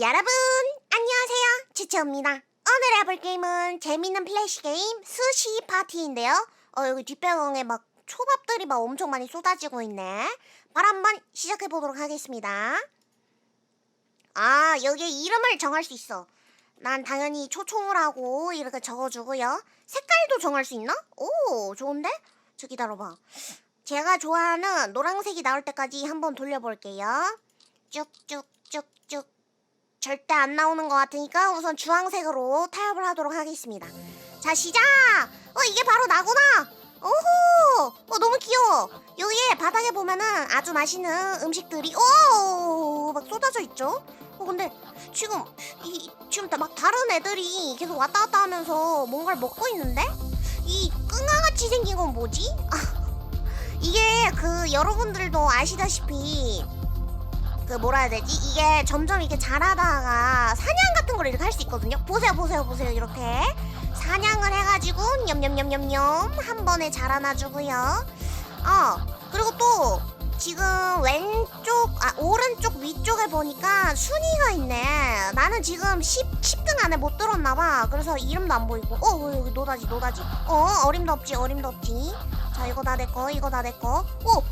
여러분 안녕하세요. 치치입니다. 오늘 해볼 게임은 재밌는 플래시 게임 스시 파티인데요. 어 여기 뒷배경에 막 초밥들이 막 엄청 많이 쏟아지고 있네. 바로 한번 시작해 보도록 하겠습니다. 아 여기에 이름을 정할 수 있어. 난 당연히 초총을 하고 이렇게 적어주고요. 색깔도 정할 수 있나? 오 좋은데? 저 기다려봐. 제가 좋아하는 노란색이 나올 때까지 한번 돌려볼게요. 쭉쭉쭉쭉 절대 안 나오는 것 같으니까 우선 주황색으로 타협을 하도록 하겠습니다. 자 시작! 어 이게 바로 나구나! 오호! 어 너무 귀여워! 여기에 바닥에 보면은 아주 맛있는 음식들이 오 막 쏟아져 있죠? 어 근데 지금 이 지금 다막 다른 애들이 계속 왔다 갔다 하면서 뭔가를 먹고 있는데? 이 끙아같이 생긴 건 뭐지? 아, 이게 그 여러분들도 아시다시피 그 뭐라 해야 되지? 이게 점점 이렇게 자라다가 사냥 같은 걸 이렇게 할 수 있거든요. 보세요, 보세요, 보세요. 이렇게 사냥을 해가지고 냠냠냠냠냠 한 번에 자라나주고요. 어 그리고 또 지금 왼쪽 아 오른쪽 위쪽에 보니까 순위가 있네. 나는 지금 10 10등 안에 못 들었나 봐. 그래서 이름도 안 보이고. 어 어, 여기 노다지 노다지. 어 어림도 없지 어림도 없지. 자 이거 다 내 거 이거 다. 어 어,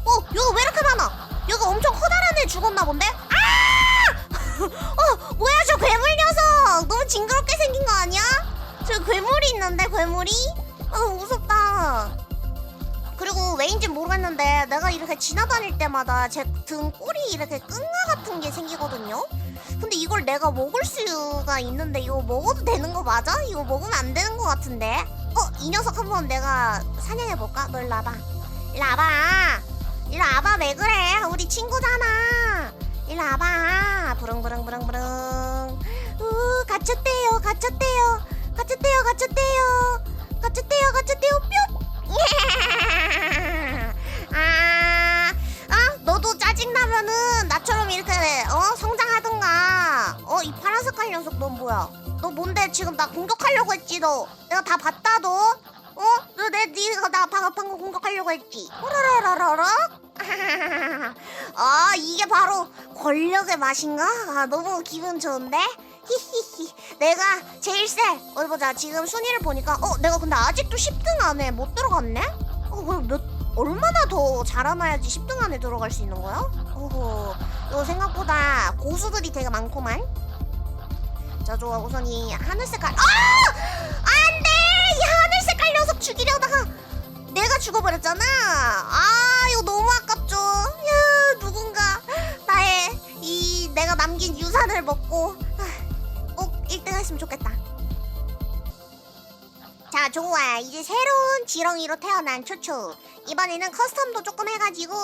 괴물이? 어, 무섭다. 그리고 왜인지 모르겠는데 내가 이렇게 지나다닐 때마다 제 등 꼬리 이렇게 끈가 같은 게 생기거든요. 근데 이걸 내가 먹을 수가 있는데 이거 먹어도 되는 거 맞아? 이거 먹으면 안 되는 거 같은데? 어, 이 녀석 한번 내가 사냥해 볼까? 너 일로 와봐. 일로 와봐. 일로 와봐 왜 그래 우리 친구잖아 일로 와봐 부릉부릉부릉부릉 우 갇혔대요 갇혔대요 갇혔대요 갇혔대요 뿅 아, 아, 너도 짜증나면은 나처럼 이렇게 어 성장하던가 어 이 파란 색깔 녀석 넌 뭐야 너 뭔데 지금 나 공격하려고 했지 너 내가 다 봤다 너 어? 너 내 니가 나 방금 방금 공격하려고 했지. 호라라라라라. 아 이게 바로 권력의 맛인가? 아 너무 기분 좋은데? 히히히. 내가 제일 세. 어디 보자. 지금 순위를 보니까 어 내가 근데 아직도 10등 안에 못 들어갔네? 어 그럼 몇 얼마나 더 잘하나야지 10등 안에 들어갈 수 있는 거야? 오호. 이거 생각보다 고수들이 되게 많구만. 자 좋아 우선 이 하늘 색깔. 아! 안 돼! 이 하늘 색깔 녀석 죽이려다가 내가 죽어버렸잖아. 아 이거 너무 아깝죠. 야 누군가 나의 이 내가 남긴 유산을 먹고 아, 꼭 1등 했으면 좋겠다. 자 좋아 이제 새로운 지렁이로 태어난 초초 이번에는 커스텀도 조금 해가지고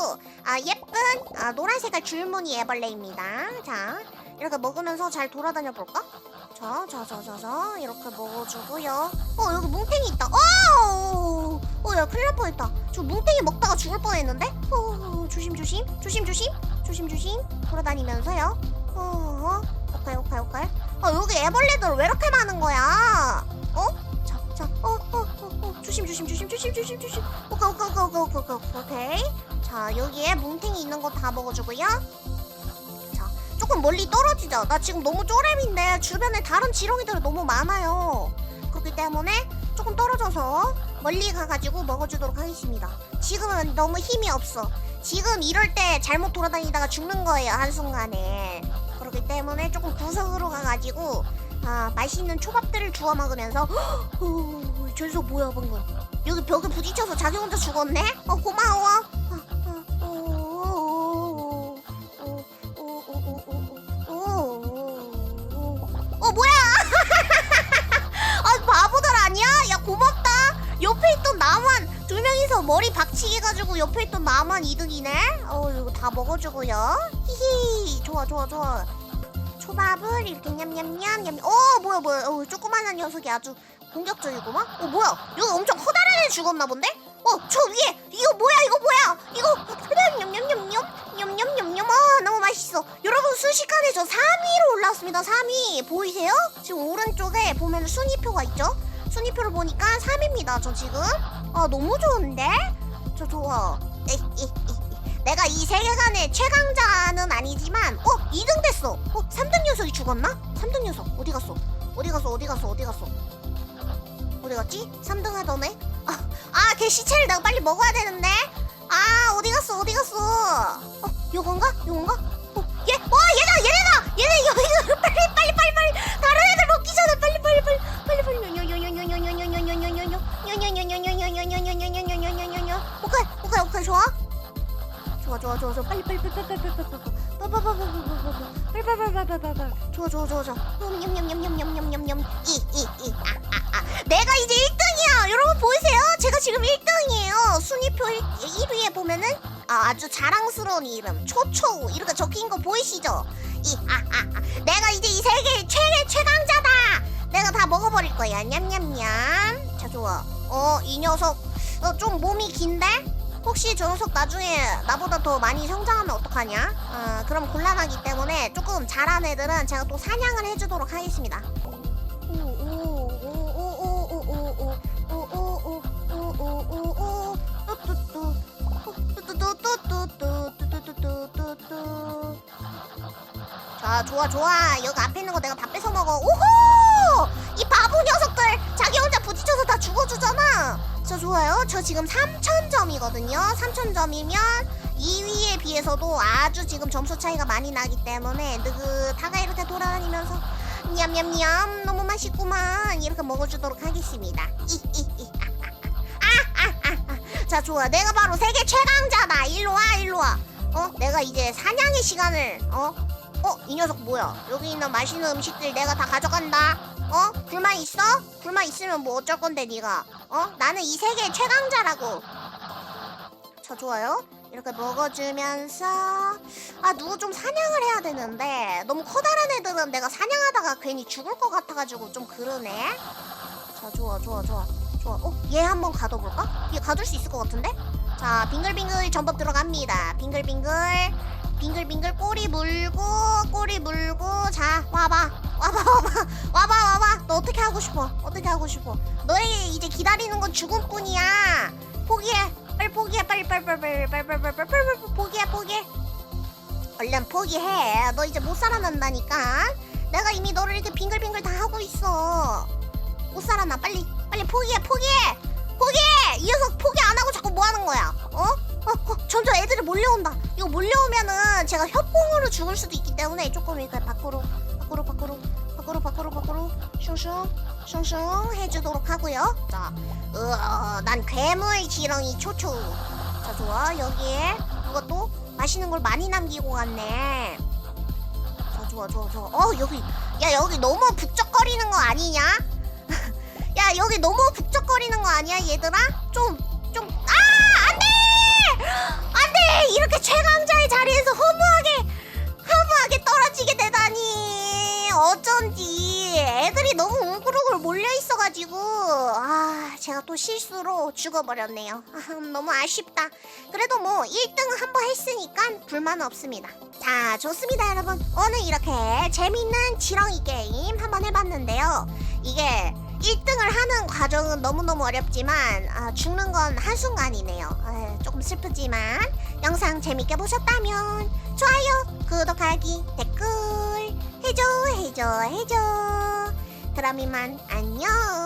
아, 예쁜 아, 노란 색깔 줄무늬 애벌레입니다. 자 이렇게 먹으면서 잘 돌아다녀 볼까? 자, 자, 자, 자, 자, 이렇게 먹어주고요. 어, 여기 뭉탱이 있다. 어, 어, 야, 큰일 날 뻔했다. 저 뭉탱이 먹다가 죽을 뻔했는데? 어, 조심, 조심, 조심, 조심, 조심, 조심. 돌아다니면서요. 어, 어, 오케이, 오케이, 오케이. 어, 여기 애벌레들 왜 이렇게 많은 거야? 어? 자, 자, 어, 어, 어, 어, 조심, 조심, 조심, 조심, 조심, 조심. 오케이, 오케이, 오케이, 오케이, 오케이, 오케이. 자, 여기에 뭉탱이 있는 거 다 먹어주고요. 조금 멀리 떨어지자. 나 지금 너무 쪼렙인데 주변에 다른 지렁이들이 너무 많아요. 그렇기 때문에 조금 떨어져서 멀리 가가지고 먹어주도록 하겠습니다. 지금은 너무 힘이 없어. 지금 이럴 때 잘못 돌아다니다가 죽는 거예요 한순간에. 때문에 조금 구석으로 가가지고 아, 맛있는 초밥들을 주워 먹으면서 어, 저 녀석 뭐야 방금 여기 벽에 부딪혀서 자기 혼자 죽었네? 어 고마워. 어, 어, 어, 어, 어, 어, 어 뭐야? 아 바보들 아니야? 야 고맙다. 옆에 있던 나만 두 명이서 머리 박치기 가지고 옆에 있던 나만 2등이네. 어 이거 다 먹어주고요. 히히 좋아 좋아 좋아. 초밥을 이렇게 냠냠냠 냠. 어 뭐야 뭐야. 어 조그만한 녀석이 아주 공격적이구만. 어 뭐야? 여기 엄청 커다란 애 죽었나 본데? 어 저 위에 이거 뭐야 이거 뭐야 이거 냠냠냠냠 냠냠냠냠 아 너무 맛있어 여러분 순식간에 저 3위로 올라왔습니다 3위 보이세요? 지금 오른쪽에 보면 순위표가 있죠? 순위표를 보니까 3위입니다 저 지금 아 너무 좋은데? 저 좋아 에이, 에이, 에이. 내가 이 세계관의 최강자는 아니지만 어 2등 됐어 어 3등 녀석이 죽었나? 3등 녀석 어디 갔어? 어디 갔어? 어디 갔어? 어디 갔어? 어디 갔지? 3등 하더네? 아, 아, 걔 시체를 내가 빨리 먹어야 되는데? 아, 어디 갔어? 어디 갔어? 어, 요건가? 요건가? 어, 얘, 와, 좋아 좋아 좋아 좋아 냠냠냠냠냠냠냠냠 이이이 아아아 내가 이제 1등이야 여러분 보이세요? 제가 지금 1등이에요 순위표 1, 1위에 보면은 아, 아주 자랑스러운 이름 초초우 이렇게 적힌 거 보이시죠? 이아아아 내가 이제 이 세계 최대 최강자다 내가 다 먹어버릴 거야 냠냠냠 자 좋아 어 이 녀석 어, 좀 몸이 긴데? 혹시 저 녀석 나중에 나보다 더 많이 성장하면 어떡하냐? 어, 그럼 곤란하기 때문에 조금 잘한 애들은 제가 또 사냥을 해주도록 하겠습니다. 자, 좋아, 좋아. 여기 앞에 있는 거 내가 다 뺏어 먹어. 오호! 저 좋아요. 저 지금 3,000점이거든요. 3,000점이면 2위에 비해서도 아주 지금 점수 차이가 많이 나기 때문에 느긋하게 이렇게 돌아다니면서 냠냠냠 너무 맛있구만 이렇게 먹어주도록 하겠습니다. 자 좋아 내가 바로 세계 최강자다. 일로 와 일로 와. 어 내가 이제 사냥의 시간을 어 어, 이 녀석 뭐야? 여기 있는 맛있는 음식들 내가 다 가져간다. 어? 불만 있어? 불만 있으면 뭐 어쩔 건데 네가? 어? 나는 이 세계 최강자라고. 자, 좋아요. 이렇게 먹어주면서 아 누구 좀 사냥을 해야 되는데 너무 커다란 애들은 내가 사냥하다가 괜히 죽을 것 같아가지고 좀 그러네. 자, 좋아, 좋아, 좋아, 좋아. 어, 얘 한번 가둬볼까? 얘 가둘 수 있을 것 같은데? 자, 빙글빙글 전법 들어갑니다. 빙글빙글. 빙글빙글 꼬리 물고 꼬리 물고 자 와봐 와봐 와봐. 와봐 와봐. 너 어떻게 하고 싶어? 어떻게 하고 싶어? 너에게 이제 기다리는 건 죽음뿐이야. 포기해. 빨리 포기해. 빨리 빨리 빨리 빨리 빨리 빨리 빨리 빨리 빨리 포기해 포기해. 얼른 포기해. 너 이제 못 살아난다니까. 내가 이미 너를 이렇게 빙글빙글 다 하고 있어. 못 살아나. 빨리 빨리 포기해 포기해. 포기해! 이 녀석 포기 안 하고 자꾸 뭐 하는 거야? 어? 어, 어, 점점 애들이 몰려온다. 이거 몰려오면은 제가 협공으로 죽을 수도 있기 때문에 조금 이렇게 밖으로, 밖으로, 밖으로, 밖으로, 밖으로, 밖으로, 슝슝, 슝슝 해주도록 하고요. 자, 으어, 난 괴물 지렁이 초초. 자, 좋아. 여기에 이것도 맛있는 걸 많이 남기고 갔네. 자, 좋아, 좋아, 좋아. 어, 여기, 야, 여기 너무 북적거리는 거 아니냐? 야, 여기 너무 북적거리는 거 아니야, 얘들아? 좀, 좀, 아, 안 돼! 안 돼 이렇게 최강자의 자리에서 허무하게 허무하게 떨어지게 되다니 어쩐지 애들이 너무 우글우글 몰려 있어가지고 아 제가 또 실수로 죽어버렸네요. 아, 너무 아쉽다. 그래도 뭐 1등 한 번 했으니까 불만 없습니다. 자 좋습니다 여러분. 오늘 이렇게 재밌는 지렁이 게임 한번 해봤는데요. 이게 1등을 하는 과정은 너무너무 어렵지만 아, 죽는 건 한순간이네요. 아, 조금 슬프지만 영상 재밌게 보셨다면 좋아요, 구독하기, 댓글 해줘 해줘 해줘. 그럼 이만 안녕.